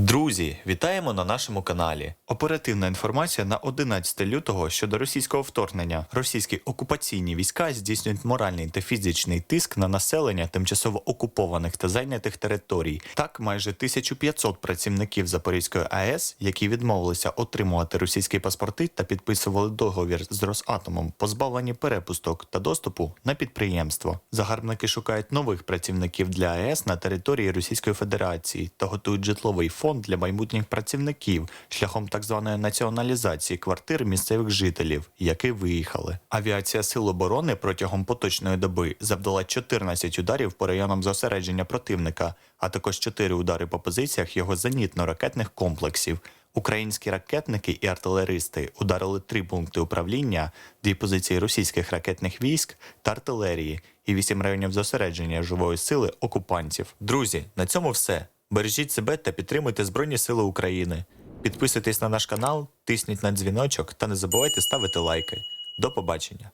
Друзі, вітаємо на нашому каналі. Оперативна інформація на 11 лютого щодо російського вторгнення. Російські окупаційні війська здійснюють моральний та фізичний тиск на населення тимчасово окупованих та зайнятих територій. Так, майже 1500 працівників Запорізької АЕС, які відмовилися отримувати російські паспорти та підписували договір з Росатомом, позбавлені перепусток та доступу на підприємство. Загарбники шукають нових працівників для АЕС на території Російської Федерації та готують житловий фонд для майбутніх працівників шляхом так званої націоналізації квартир місцевих жителів, які виїхали. Авіація Сил оборони протягом поточної доби завдала 14 ударів по районам зосередження противника, а також 4 удари по позиціях його зенітно-ракетних комплексів. Українські ракетники і артилеристи ударили три пункти управління, дві позиції російських ракетних військ та артилерії і вісім районів зосередження живої сили окупантів. Друзі, на цьому все. Бережіть себе та підтримуйте Збройні Сили України. Підписуйтесь на наш канал, тисніть на дзвіночок та не забувайте ставити лайки. До побачення!